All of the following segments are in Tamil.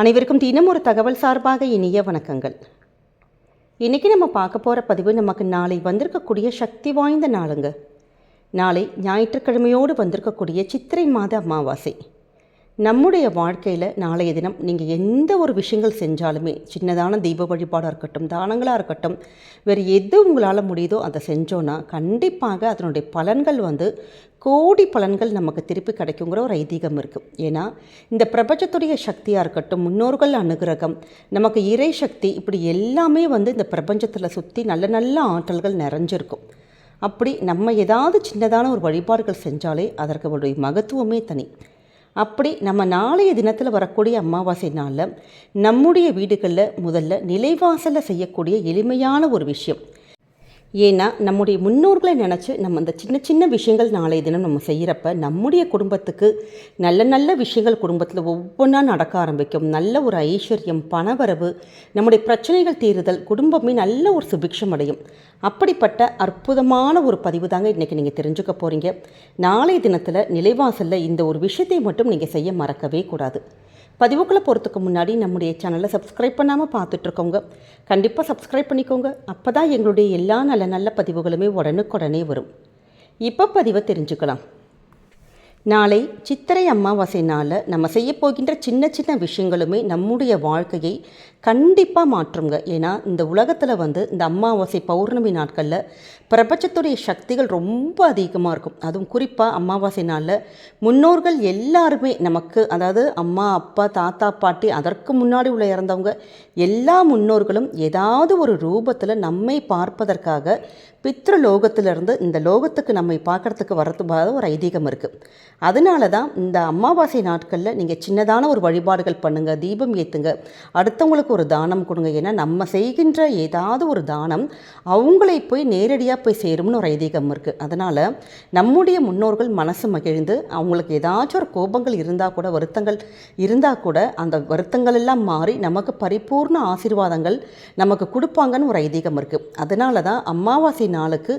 அனைவருக்கும் தினம் ஒரு தகவல் சார்பாக இனிய வணக்கங்கள். இன்றைக்கி நம்ம பார்க்க போகிற பதிவு நமக்கு நாளை வந்திருக்கக்கூடிய சக்தி வாய்ந்த நாளுங்க. நாளை ஞாயிற்றுக்கிழமையோடு வந்திருக்கக்கூடிய சித்திரை மாத அமாவாசை. நம்முடைய வாழ்க்கையில் நாளைய தினம் நீங்கள் எந்த ஒரு விஷயங்கள் செஞ்சாலுமே சின்னதான தீப வழிபாடாக இருக்கட்டும் தானங்களாக இருக்கட்டும் வேறு எது உங்களால் முடியுதோ அதை செஞ்சோன்னா கண்டிப்பாக அதனுடைய பலன்கள் வந்து கோடி பலன்கள் நமக்கு திருப்பி கிடைக்குங்கிற ஒரு ஐதீகம் இருக்குது ஏன்னா இந்த பிரபஞ்சத்துடைய சக்தியாக இருக்கட்டும் முன்னோர்கள் அனுகிரகம் நமக்கு இறை சக்தி இப்படி எல்லாமே வந்து இந்த பிரபஞ்சத்தில் சுற்றி நல்ல நல்ல ஆற்றல்கள் நிறைஞ்சிருக்கும். அப்படி நம்ம ஏதாவது சின்னதான ஒரு வழிபாடுகள் செஞ்சாலே அதற்கு ஒரு மகத்துவமே தனி. அப்படி நம்ம நாளைய தினத்தில் வரக்கூடிய அமாவாசை நாளில் நம்முடைய வீடுகளில் முதல்ல நிலைவாசலில் செய்யக்கூடிய எளிமையான ஒரு விஷயம். ஏன்னா நம்முடைய முன்னோர்களை நினச்சி நம்ம அந்த சின்ன சின்ன விஷயங்கள் நாளைய தினம் நம்ம செய்கிறப்ப நம்முடைய குடும்பத்துக்கு நல்ல நல்ல விஷயங்கள் குடும்பத்தில் ஒவ்வொன்றா நடக்க ஆரம்பிக்கும். நல்ல ஒரு ஐஸ்வர்யம் பணவரவு நம்முடைய பிரச்சனைகள் தீருதல் குடும்பமே நல்ல ஒரு சுபிக்ஷம் அடையும். அப்படிப்பட்ட அற்புதமான ஒரு பதிவு தாங்க இன்றைக்கி நீங்கள் தெரிஞ்சுக்க போகிறீங்க நாளைய தினத்தில் நிலைவாசலில் இந்த ஒரு விஷயத்தை மட்டும் நீங்கள் செய்ய மறக்கவே கூடாது. பதிவுக்குள்ளே போகிறதுக்கு முன்னாடி நம்முடைய சேனலை சப்ஸ்கிரைப் பண்ணாமல் பார்த்துட்ருக்கோங்க. கண்டிப்பாக சப்ஸ்கிரைப் பண்ணிக்கோங்க. அப்போ தான் எங்களுடைய எல்லா நல்ல நல்ல பதிவுகளுமே உடனுக்குடனே வரும். இப்போ பதிவை தெரிஞ்சுக்கலாம். நாளை சித்திரை அமாவாசை நாளில் நம்ம செய்ய போகின்ற சின்ன சின்ன விஷயங்களுமே நம்முடைய வாழ்க்கையை கண்டிப்பாக மாற்றுங்க. ஏன்னா இந்த உலகத்தில் வந்து இந்த அமாவாசை பௌர்ணமி நாட்களில் பிரபஞ்சத்துடைய சக்திகள் ரொம்ப அதிகமாக இருக்கும். அதுவும் குறிப்பாக அமாவாசை நாளில் முன்னோர்கள் எல்லாருமே நமக்கு அதாவது அம்மா அப்பா தாத்தா பாட்டி அதற்கு முன்னாடி உள்ள இறந்தவங்க எல்லா முன்னோர்களும் ஏதாவது ஒரு ரூபத்தில் நம்மை பார்ப்பதற்காக பித்ருலோகத்திலிருந்து இந்த லோகத்துக்கு நம்மை பார்க்குறதுக்கு வரது ஒரு ஐதீகம் இருக்குது அதனால தான் இந்த அமாவாசை நாட்களில் நீங்கள் சின்னதான ஒரு வழிபாடுகள் பண்ணுங்கள் தீபம் ஏற்றுங்க அடுத்தவங்களுக்கு ஒரு தானம் கொடுங்க. ஏன்னா நம்ம செய்கின்ற ஏதாவது ஒரு தானம் அவங்களை போய் நேரடியாக போய் சேரும்னு ஒரு ஐதீகம் இருக்குது அதனால் நம்முடைய முன்னோர்கள் மனசு மகிழ்ந்து அவங்களுக்கு ஏதாச்சும் ஒரு கோபங்கள் இருந்தால் கூட வருத்தங்கள் இருந்தால் கூட அந்த வருத்தங்கள் எல்லாம் மாறி நமக்கு பரிபூர்ண ஆசீர்வாதங்கள் நமக்கு கொடுப்பாங்கன்னு ஒரு ஐதீகம் இருக்குது அதனால தான் அமாவாசை நாளுக்கு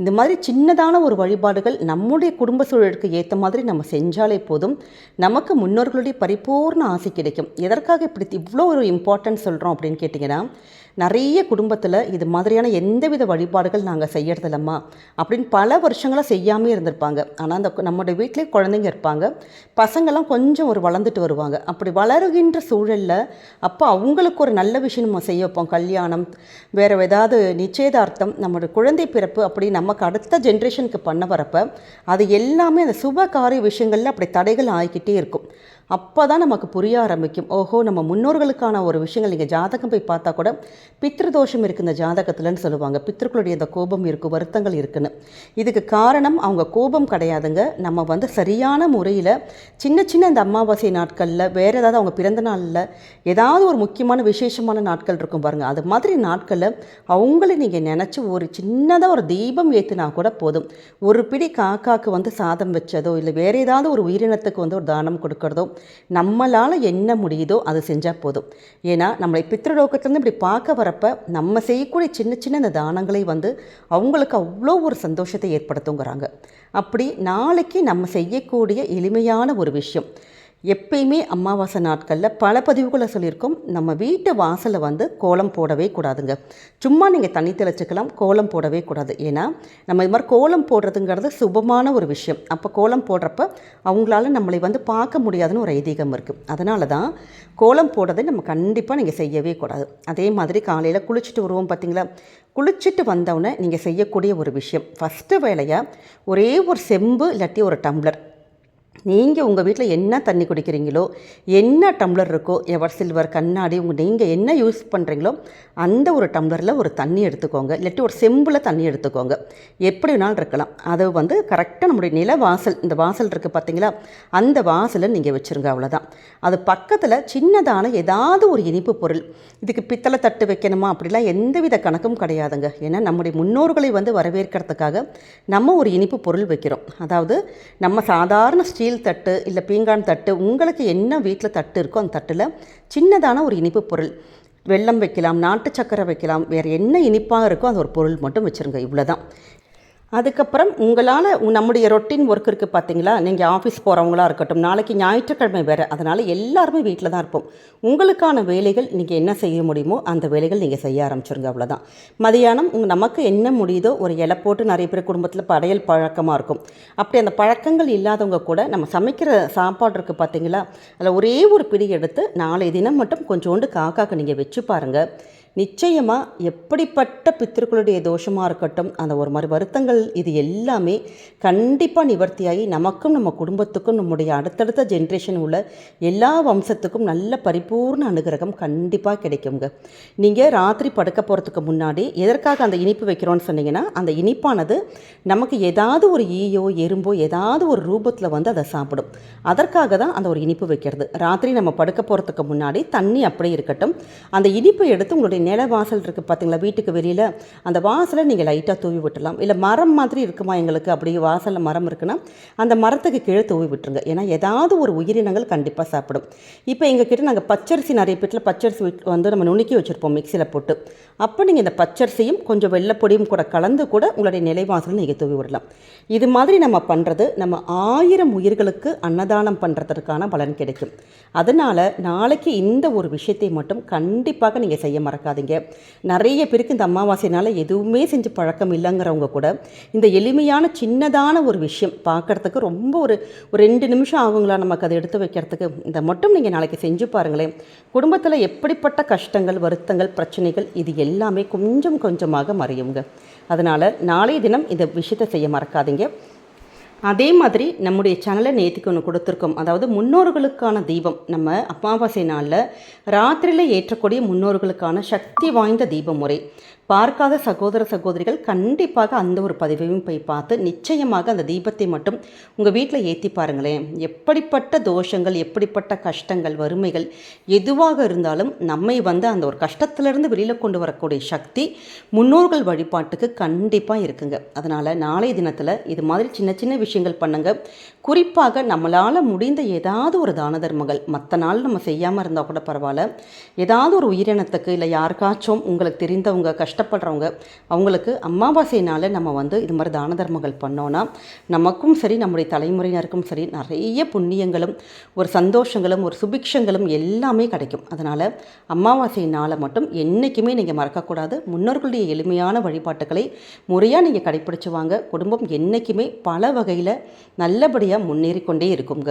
இந்த மாதிரி சின்னதான ஒரு வழிபாடுகள் நம்முடைய குடும்ப சூழலுக்கு ஏற்ற மாதிரி நம்ம செஞ்சாலே போதும். நமக்கு முன்னோர்களுடைய பரிபூர்ண ஆசை கிடைக்கும். எதற்காக இப்படி இவ்வளோ ஒரு இம்பார்ட்டன்ஸ் சொல்கிறோம் அப்படின்னு கேட்டிங்கன்னா நிறைய குடும்பத்தில் இது மாதிரியான எந்தவித வழிபாடுகள் நாங்கள் செய்யறதில்லம்மா அப்படின்னு பல வருஷங்களாக செய்யாமே இருந்திருப்பாங்க. ஆனால் அந்த நம்முடைய வீட்டிலே குழந்தைங்க இருப்பாங்க. பசங்கள்லாம் கொஞ்சம் ஒரு வளர்ந்துட்டு வருவாங்க. அப்படி வளருகின்ற சூழலில் அப்போ அவங்களுக்கு ஒரு நல்ல விஷயம் நம்ம செய்ய வைப்போம். கல்யாணம் வேறு ஏதாவது நிச்சயதார்த்தம் நம்மளோட குழந்தை பிறப்பு அப்படி நமக்கு அடுத்த ஜென்ரேஷனுக்கு பண்ண வரப்போ அது எல்லாமே அந்த சுப காரிய விஷயங்களில் அப்படி தடைகள் ஆகிக்கிட்டே இருக்கும். அப்போ தான் நமக்கு புரிய ஆரம்பிக்கும். ஓஹோ நம்ம முன்னோர்களுக்கான ஒரு விஷயங்கள் நீங்கள் ஜாதகம் போய் பார்த்தா கூட பித்ருதோஷம் இருக்குது இந்த ஜாதகத்தில்னு சொல்லுவாங்க. பித்ருக்களுடைய இந்த கோபம் இருக்குது வருத்தங்கள் இருக்குன்னு. இதுக்கு காரணம் அவங்க கோபம் கிடையாதுங்க. நம்ம வந்து சரியான முறையில் சின்ன சின்ன இந்த அமாவாசை நாட்களில் வேறு ஏதாவது அவங்க பிறந்த நாளில் ஏதாவது ஒரு முக்கியமான விசேஷமான நாட்கள் இருக்கும் பாருங்கள் அது மாதிரி நாட்களில் அவங்கள நீங்கள் நினச்சி ஒரு சின்னதாக ஒரு தீபம் ஏற்றினா கூட போதும். ஒரு பிடி காக்காக்கு வந்து சாதம் வச்சதோ இல்லை வேறு ஏதாவது ஒரு உயிரினத்துக்கு வந்து ஒரு தானம் கொடுக்கறதோ நம்மளால் என்ன முடியுதோ அது செஞ்சால் போதும். ஏன்னா நம்மளை பித்ருலோகத்துலேருந்து இப்படி பார்க்க வரப்ப நம்ம செய்யக்கூடிய சின்ன சின்ன இந்த தானங்களை வந்து அவங்களுக்கு அவ்வளோ ஒரு சந்தோஷத்தை ஏற்படுத்துங்கிறாங்க. அப்படி நாளைக்கு நம்ம செய்யக்கூடிய எளிமையான ஒரு விஷயம் எப்பயுமே அமாவாசை நாட்களில் பல பதிவுகளை சொல்லியிருக்கோம். நம்ம வீட்டு வாசலில் வந்து கோலம் போடவே கூடாதுங்க. சும்மா நீங்கள் தண்ணி தெளிச்சுக்கலாம் கோலம் போடவே கூடாது. ஏன்னா நம்ம இது மாதிரி கோலம் போடுறதுங்கிறது சுபமான ஒரு விஷயம். அப்போ கோலம் போடுறப்ப அவங்களால நம்மளை வந்து பார்க்க முடியாதுன்னு ஒரு ஐதீகம் இருக்குது அதனால தான் கோலம் போடுறதை நம்ம கண்டிப்பாக நீங்கள் செய்யவே கூடாது. அதே மாதிரி காலையில் குளிச்சுட்டு வருவோம் பார்த்தீங்களா குளிச்சுட்டு வந்தவுடனே நீங்கள் செய்யக்கூடிய ஒரு விஷயம். ஃபஸ்ட்டு வேலையாக ஒரே ஒரு செம்பு இல்லாட்டி ஒரு டம்ளர். நீங்கள் உங்கள் வீட்டில் என்ன தண்ணி குடிக்கிறீங்களோ என்ன டம்ளர் இருக்கோ எவர் சில்வர் கண்ணாடி உங்கள் நீங்கள் என்ன யூஸ் பண்ணுறீங்களோ அந்த ஒரு டம்ளரில் ஒரு தண்ணி எடுத்துக்கோங்க. இல்லாட்டி ஒரு செம்பில் தண்ணி எடுத்துக்கோங்க. எப்படி வேணாலும் இருக்கலாம். அதை வந்து கரெக்டாக நம்முடைய நில வாசல் இந்த வாசல் இருக்குது பார்த்தீங்களா அந்த வாசலை நீங்கள் வச்சுருங்க அவ்வளோதான் அது பக்கத்தில் சின்னதான ஏதாவது ஒரு இனிப்பு பொருள். இதுக்கு பித்தளை தட்டு வைக்கணுமா? அப்படிலாம் எந்தவித கணக்கும் கிடையாதுங்க. ஏன்னா நம்முடைய முன்னோர்களை வந்து வரவேற்கிறதுக்காக நம்ம ஒரு இனிப்பு பொருள் வைக்கிறோம். அதாவது நம்ம சாதாரண ஸ்டீல் தட்டு இல்லை பீங்கான் தட்டு உங்களுக்கு என்ன வீட்டில் தட்டு இருக்கோ அந்த தட்டில் சின்னதான ஒரு இனிப்பு பொருள். வெள்ளம் வைக்கலாம் நாட்டு சக்கரை வைக்கலாம் வேறு என்ன இனிப்பாக இருக்கோ அந்த ஒரு பொருள் மட்டும் வச்சுருங்க இவ்வளோ தான் அதுக்கப்புறம் உங்களால் நம்முடைய ரொட்டீன் ஒர்க் இருக்குது பார்த்தீங்களா? நீங்கள் ஆஃபீஸ் போகிறவங்களா இருக்கட்டும் நாளைக்கு ஞாயிற்றுக்கிழமை வேறு அதனால் எல்லாருமே வீட்டில் தான் இருப்போம். உங்களுக்கான வேலைகள் நீங்கள் என்ன செய்ய முடியுமோ அந்த வேலைகள் நீங்கள் செய்ய ஆரம்பிச்சிருங்க அவ்வளோதான் மதியானம் உங்கள் நமக்கு என்ன முடியுதோ ஒரு இலை போட்டு நிறைய பேர் குடும்பத்தில் படையல் பழக்கமாக இருக்கும். அப்படி அந்த பழக்கங்கள் இல்லாதவங்க கூட நம்ம சமைக்கிற சாப்பாடு இருக்குது பார்த்தீங்களா? அதில் ஒரே ஒரு பிடி எடுத்து நாளை தினம் மட்டும் கொஞ்சோண்டு காக்காக்கு நீங்கள் வச்சு பாருங்கள் நிச்சயமாக எப்படிப்பட்ட பித்திருக்களுடைய தோஷமாக இருக்கட்டும் அந்த ஒரு மாதிரி வருத்தங்கள் இது எல்லாமே கண்டிப்பாக நிவர்த்தியாகி நமக்கும் நம்ம குடும்பத்துக்கும் நம்முடைய அடுத்தடுத்த ஜென்ரேஷன் உள்ள எல்லா வம்சத்துக்கும் நல்ல பரிபூர்ண அனுகிரகம் கண்டிப்பாக கிடைக்குங்க. நீங்கள் ராத்திரி படுக்க போகிறதுக்கு முன்னாடி எதற்காக அந்த இனிப்பு வைக்கிறோன்னு சொன்னீங்கன்னா அந்த இனிப்பானது நமக்கு ஏதாவது ஒரு ஈயோ எறும்போ ஏதாவது ஒரு ரூபத்தில் வந்து அதை சாப்பிடும். அதற்காக தான் அந்த ஒரு இனிப்பு வைக்கிறது. ராத்திரி நம்ம படுக்க போகிறதுக்கு முன்னாடி தண்ணி அப்படியே இருக்கட்டும். அந்த இனிப்பை எடுத்து உங்களுடைய நில வாசல் இருக்குது பார்த்தீங்களா வீட்டுக்கு வெளியில் அந்த வாசலை நீங்கள் லைட்டாக தூவி விட்டுலாம். இல்லை மரம் மாதிரி இருக்குமா எங்களுக்கு? அப்படி வாசலில் மரம் இருக்குன்னா அந்த மரத்துக்கு கீழே தூவி விட்டுருங்க. ஏன்னா ஏதாவது ஒரு உயிரினங்கள் கண்டிப்பாக சாப்பிடும். இப்போ எங்ககிட்ட நாங்கள் பச்சரிசி நிறைய பேட்டில் பச்சரிசி வந்து நம்ம நுணுக்கி வச்சுருப்போம் மிக்சியில் போட்டு. அப்போ நீங்கள் இந்த பச்சரிசியும் கொஞ்சம் வெள்ளைப்பொடியும் கூட கலந்து கூட உங்களுடைய நிலைவாசல் நீங்கள் தூவி விடலாம். இது மாதிரி நம்ம பண்ணுறது நம்ம ஆயிரம் உயிர்களுக்கு அன்னதானம் பண்ணுறதுக்கான பலன் கிடைக்கும். அதனால் நாளைக்கு இந்த ஒரு விஷயத்தை மட்டும் கண்டிப்பாக நீங்கள் செய்ய மறக்காது மறக்காதீங்க நிறைய பேருக்கு இந்த அமாவாசைனால் எதுவுமே செஞ்சு பழக்கம் இல்லைங்கிறவங்க கூட இந்த எளிமையான சின்னதான ஒரு விஷயம் பார்க்கறதுக்கு ரொம்ப ஒரு ஒரு ரெண்டு நிமிஷம் ஆகுங்களா நமக்கு அதை எடுத்து வைக்கிறதுக்கு. இந்த மட்டும் நீங்கள் நாளைக்கு செஞ்சு பாருங்களேன். குடும்பத்தில் எப்படிப்பட்ட கஷ்டங்கள் வருத்தங்கள் பிரச்சனைகள் இது எல்லாமே கொஞ்சம் கொஞ்சமாக மறையுங்க. அதனால் நாளைய தினம் இந்த விஷயத்தை செய்ய மறக்காதீங்க. அதே மாதிரி நம்முடைய சேனலை நேற்றுக்கு ஒன்று கொடுத்துருக்கோம். அதாவது முன்னோர்களுக்கான தீபம். நம்ம அமாவாசை நாளில் ராத்திரியில் ஏற்றக்கூடிய முன்னோர்களுக்கான சக்தி வாய்ந்த தீப முறை பார்க்காத சகோதர சகோதரிகள் கண்டிப்பாக அந்த ஒரு பதிவையும் போய் பார்த்து நிச்சயமாக அந்த தீபத்தை மட்டும் உங்கள் வீட்டில் ஏற்றி பாருங்களேன். எப்படிப்பட்ட தோஷங்கள் எப்படிப்பட்ட கஷ்டங்கள் வறுமைகள் எதுவாக இருந்தாலும் நம்மை வந்து அந்த ஒரு கஷ்டத்திலிருந்து வெளியில் கொண்டு வரக்கூடிய சக்தி முன்னோர்கள் வழிபாட்டுக்கு கண்டிப்பாக இருக்குங்க. அதனால் நாளைய தினத்தில் இது மாதிரி சின்ன சின்ன விஷயங்கள் பண்ணுங்க. குறிப்பாக நம்மளால் முடிந்த ஏதாவது ஒரு தான தர்மங்கள் மற்ற நாள் நம்ம செய்யாமல் இருந்தால் கூட பரவாயில்ல. ஏதாவது ஒரு உயிரினத்துக்கு இல்லை யாருக்காச்சும் உங்களுக்கு தெரிந்தவங்க கஷ்டப்படுறவங்க அவங்களுக்கு அமாவாசைனால நம்ம வந்து இது மாதிரி தான தர்மங்கள் பண்ணோன்னா நமக்கும் சரி நம்முடைய தலைமுறையினருக்கும் சரி நிறைய புண்ணியங்களும் ஒரு சந்தோஷங்களும் ஒரு சுபிக்ஷங்களும் எல்லாமே கிடைக்கும். அதனால் அமாவாசை நாளை மட்டும் என்றைக்குமே நீங்கள் மறக்கக்கூடாது. முன்னோர்களுடைய எளிமையான வழிபாட்டுகளை முறையாக நீங்கள் கடைப்பிடிச்சு வாங்க. குடும்பம் என்றைக்குமே பல வகையில் நல்லபடியாக முன்னேறிக்கொண்டே இருக்குங்க.